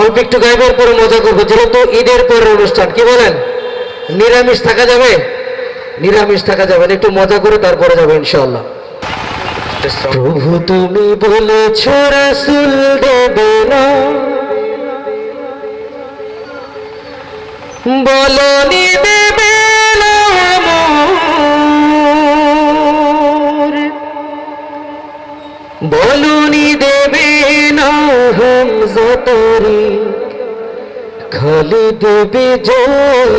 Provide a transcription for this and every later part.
অল্প একটু গাইবের পরে মজা করব। যেহেতু ঈদের পরের অনুষ্ঠান, কি বলেন? নিরামিষ থাকা যাবে? নিরামিষ থাকা যাবে একটু মজা করে তারপরে যাবে ইনশাল্লাহ প্রভু তুমি বলেছ, রাসুল দেবে না। বলনি বলনি দেবে না খালি দেবে জয়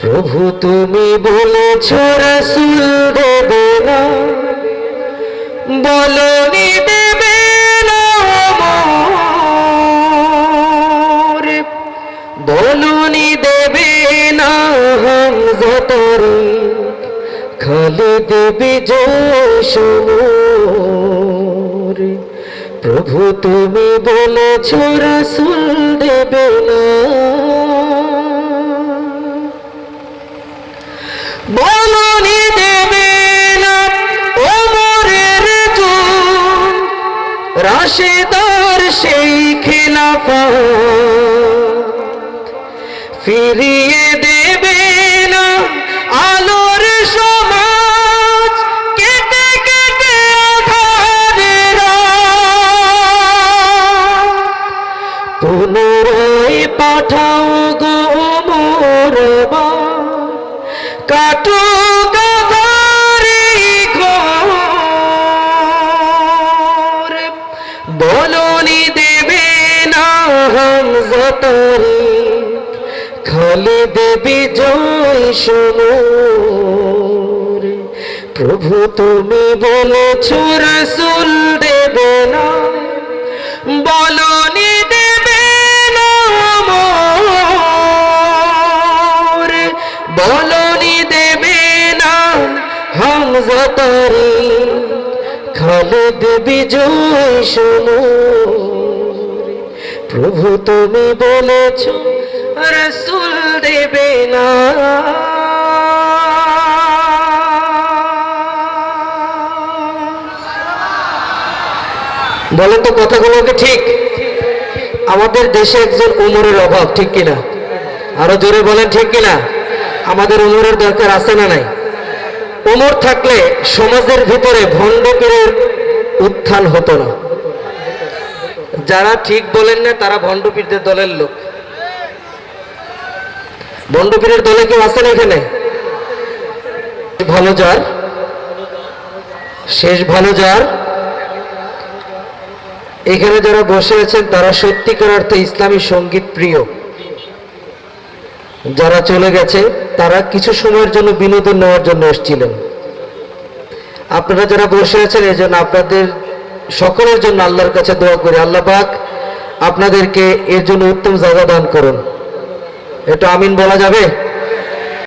প্রভু তুমি বলেছ রাসুল দেবে না বলনি দেবে। বলনি দেবে না হামজাতারি খালি দেবে জয় সমর প্রভু তুমি বলেছ রাসুল দেবে না। বলনি দেবে না ওমরের চুল রাশেদার সেই খেলাফা ফিরিয়ে দেবে গো মোরবা কাটো গাধারি ঘর। বলনি দেবে না খালি দেবী জয় প্রভু তুমি বলেছ রসুল দেবে না। বলনি দেবে না হামজাতারি খালিদ বিজয় সমর প্রভু তুমি বলেছ, রসুল দেবে না। বলেন তো কথাগুলো কথাগুলোকে ঠিক? আমাদের দেশে একজন উমরের অভাব, ঠিক কিনা? আরও জোরে বলেন, ঠিক কিনা? আমাদের উমরের দরকার আছে না নাই? উমর থাকলে সমাজের ভিতরে ভণ্ডপীরের উত্থান হতো না। যারা ঠিক বলেন না, তারা ভণ্ডপীরদের দলের লোক। ভণ্ডপীরের দলে কেউ আছেন এখানে? ভালো যার। শেষ ভালো যার। এখানে যারা বসে আছেন, তারা সত্যিকার অর্থে ইসলামী সংগীত প্রিয়। যারা চলে গেছে, তারা কিছু সময়ের জন্য বিনোদন নেওয়ার জন্য এসেছিলেন। আপনারা যারা বসে আছেন, এই জন্য আপনাদের সকলের জন্য আল্লাহর কাছে দোয়া করি। আল্লাহ পাক আপনাদেরকে এর জন্য উত্তম জায়গা দান করুন। এটা আমিন বলা যাবে?